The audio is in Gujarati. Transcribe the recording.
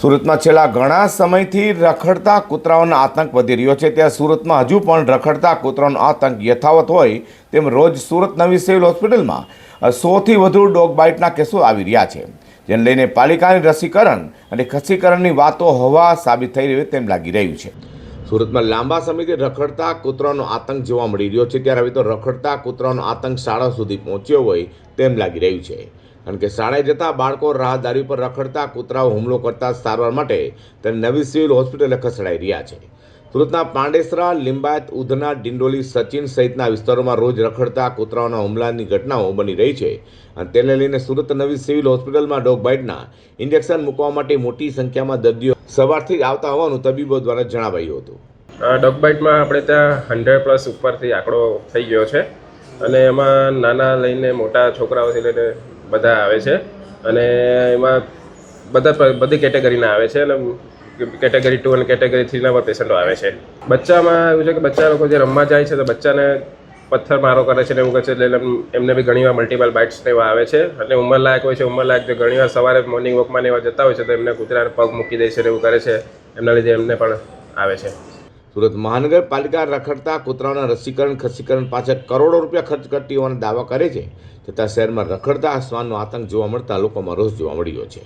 સુરતમાં છેલ્લા ઘણા સમયથી રખડતા કૂતરાઓનો આતંક વધી રહ્યો છે. ત્યાં સુરતમાં હજુ પણ રખડતા કૂતરાનો આતંક યથાવત હોય તેમ રોજ સુરત નવી સિવિલ હોસ્પિટલમાં સોથી વધુ ડોગ બાઇટના કેસો આવી રહ્યા છે. જેને લઈને પાલિકાની રસીકરણ અને ખસીકરણની વાતો હવા સાબિત થઈ રહી તેમ લાગી રહ્યું છે. સુરતમાં લાંબા સમયથી રખડતા કૂતરાનો આતંક જોવા મળી રહ્યો છે. ત્યારે હવે તો રખડતા કૂતરાનો આતંક શાળા સુધી પહોંચ્યો હોય તેમ લાગી રહ્યું છે. કારણ કે શાળાએ જતા બાળકો રાહદારી પર રખડતા કૂતરાઓ હુમલો કરતા સારવાર માટે તેને નવી સિવિલ હોસ્પિટલે ખસેડાઈ રહ્યા છે. સુરતના પાંડેસરા, લિંબાયત, ઉધના, ડિંડોલી, સચિન સહિતના વિસ્તારોમાં રોજ રખડતા કૂતરાઓના હુમલાની ઘટનાઓ બની રહી છે. અને તેને લઈને સુરત નવી સિવિલ હોસ્પિટલમાં ડોગ બાઇટના ઇન્જેક્શન મૂકવા માટે મોટી સંખ્યામાં દર્દીઓ સવારથી આવતા હોવાનું તબીબો દ્વારા જણાવાયું હતું. ડોગ બાઇટમાં આપણે ત્યાં હંડ્રેડ પ્લસ ઉપરથી આંકડો થઈ ગયો છે. અને એમાં નાના લઈને મોટા છોકરાઓથી લઈને બધા આવે છે. અને એમાં બધા બધી કેટેગરીના આવે છે. અને કેટેગરી ટુ અને કેટેગરી થ્રીના પણ પેશન્ટો આવે છે. બચ્ચામાં એવું છે કે બચ્ચા લોકો જે રમવા જાય છે તો બચ્ચાને પથ્થર મારો કરે છે ને એવું કરે છે, એટલે એમને બી ઘણીવાર મલ્ટિપલ બાઇટ્સ ને એવા આવે છે. એટલે ઉંમરલાયક હોય છે ઉંમરલાયક જે ઘણીવાર સવારે મોર્નિંગ વોકમાં એવા જતા હોય છે તો એમને કૂતરાને પગ મૂકી દે છે એવું કરે છે. એમના લીધે એમને પણ આવે છે. સુરત મહાનગરપાલિકા રખડતા કૂતરાઓના રસીકરણ, ખસીકરણ પાછળ કરોડો રૂપિયા ખર્ચ કરતી હોવાનો દાવા કરે છે. છતાં શહેરમાં રખડતા શ્વાનનો આતંક જોવા મળતા લોકોમાં રોષ જોવા મળ્યો છે.